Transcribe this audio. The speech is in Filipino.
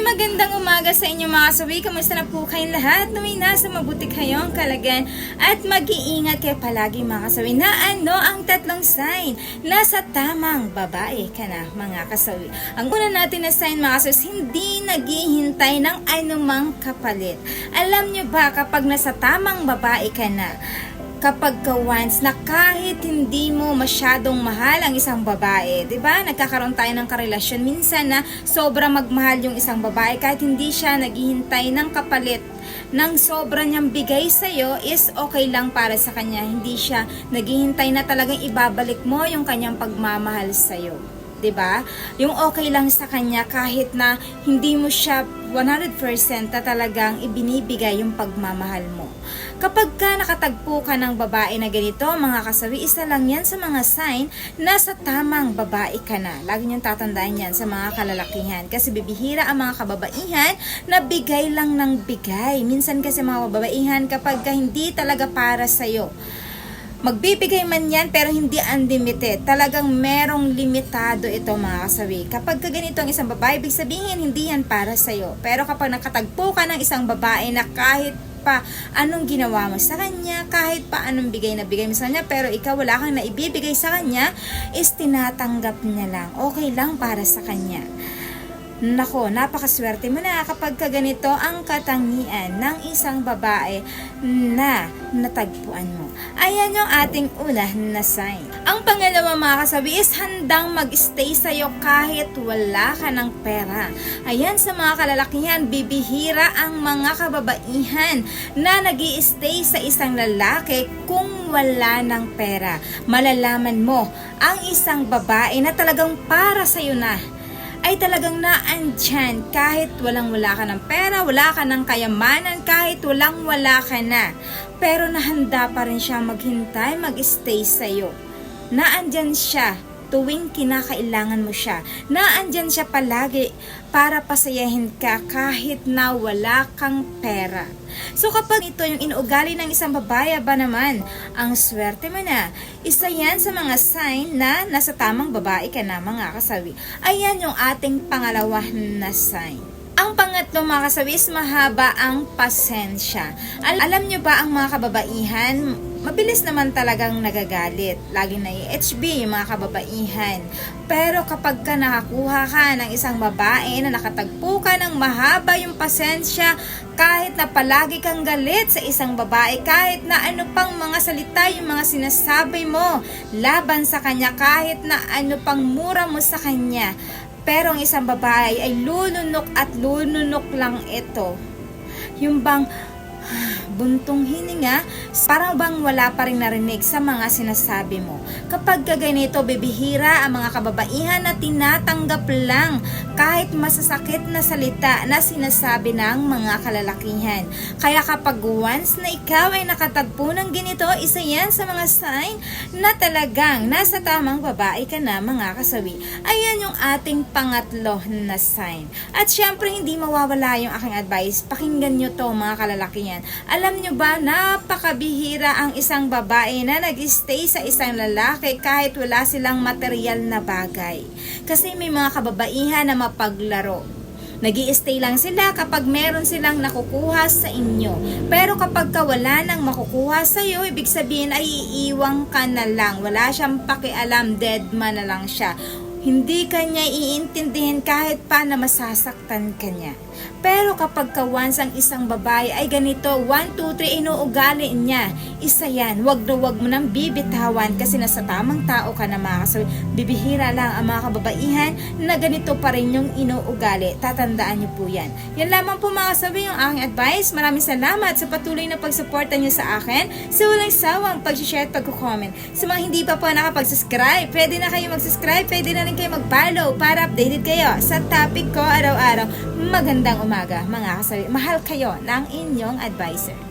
magandang umaga sa inyo mga kasawi. Kamusta na po kayong lahat? Naway nasa mabuti kayong kalagan at mag-iingat kayo palagi mga kasawi na ano ang tatlong sign na sa tamang babae ka na mga kasawi. Ang una natin na sign mga kasawi, hindi naghihintay ng anumang kapalit. Alam nyo ba kapag nasa tamang babae ka na, kapag ka once na kahit hindi mo masyadong mahal ang isang babae, 'di ba? Nagkakaroon tayo ng karelasyon minsan na sobrang magmahal yung isang babae kahit hindi siya naghihintay ng kapalit ng sobra niyang bigay sa iyo is okay lang para sa kanya. Hindi siya naghihintay na talagang ibabalik mo yung kanyang pagmamahal sa iyo. 'di ba? Yung okay lang sa kanya kahit na hindi mo siya 100% na talagang ibinibigay yung pagmamahal mo. Kapag ka nakatagpo ka ng babae na ganito, mga kasawi, isa lang yan sa mga sign na sa tamang babae ka na. Lagi niyong tatandaan yan sa mga kalalakihan. Kasi bibihira ang mga kababaihan na bigay lang ng bigay. Minsan kasi mga kababaihan kapag ka hindi talaga para sa'yo, Magbibigay man yan pero hindi unlimited. Talagang merong limitado ito mga kasawi. Kapag ka ganito ang isang babae, ibig sabihin hindi yan para sa'yo. Pero kapag nakatagpo ka ng isang babae na kahit pa anong ginawa mo sa kanya, kahit pa anong bigay na bigay mo sa kanya, pero ikaw wala kang naibibigay sa kanya, is tinatanggap niya lang. Okay lang para sa kanya. Nako, napakaswerte mo na kapag ka ganito ang katangian ng isang babae na natagpuan mo. Ayan yung ating una na sign. Ang pangalawa mga kasabi is handang mag-stay sa'yo kahit wala ka ng pera. Ayan sa mga kalalakihan, bibihira ang mga kababaihan na nag stay sa isang lalaki kung wala ng pera. Malalaman mo ang isang babae na talagang para sa'yo na ay talagang naandyan kahit walang wala ka ng pera, wala ka ng kayamanan, kahit walang wala ka na. Pero nahanda pa rin siya maghintay, mag-stay sa'yo. Naandyan siya tuwing kinakailangan mo siya. Naandyan siya palagi para pasayahin ka kahit na wala kang pera. So kapag ito yung inuugali ng isang babae ba naman, ang swerte mo na. Isa yan sa mga sign na nasa tamang babae ka na mga kasawi. Ayan yung ating pangalawa na sign. Ang pangatlo mga kasawi is mahaba ang pasensya. Al- alam nyo ba ang mga kababaihan, mabilis naman talagang nagagalit. Lagi na HB yung mga kababaihan. Pero kapag ka nakakuha ka ng isang babae na nakatagpo ka ng mahaba yung pasensya, kahit na palagi kang galit sa isang babae, kahit na ano pang mga salita yung mga sinasabi mo laban sa kanya, kahit na ano pang mura mo sa kanya, pero ang isang babae ay lununok at lununok lang ito. Yung bang buntong hininga, parang bang wala pa rin narinig sa mga sinasabi mo. Kapag ganito, bibihira ang mga kababaihan na tinatanggap lang kahit masasakit na salita na sinasabi ng mga kalalakihan. Kaya kapag once na ikaw ay nakatagpo ng ganito, isa yan sa mga sign na talagang nasa tamang babae ka na mga kasawi. Ayan yung ating pangatlo na sign. At syempre, hindi mawawala yung aking advice. Pakinggan nyo to mga kalalakihan. Alam nyo ba, napakabihira ang isang babae na nag-stay sa isang lalaki kahit wala silang material na bagay. Kasi may mga kababaihan na mapaglaro. nag stay lang sila kapag meron silang nakukuha sa inyo. Pero kapag ka wala nang makukuha sa iyo, ibig sabihin ay iiwang ka na lang. Wala siyang pakialam, dead man na lang siya. Hindi kanya iintindihin kahit pa na masasaktan kanya. Pero kapag ka once ang isang babae ay ganito, 1, 2, 3, inuugali niya, isa yan, wag na wag mo nang bibitawan kasi nasa tamang tao ka na mga kasabi. Bibihira lang ang mga kababaihan na ganito pa rin yung inuugali. Tatandaan niyo po yan. Yan lamang po mga kasabi yung aking advice. Maraming salamat sa patuloy na pagsuporta niyo sa akin. Sa walang sawang pag-share at pag-comment. Sa mga hindi pa po nakapag-subscribe, pwede na kayo mag-subscribe, pwede na rin kayo mag-follow para updated kayo sa topic ko araw-araw. Magandang umaga mga kasabi. Mahal kayo ng inyong advisor.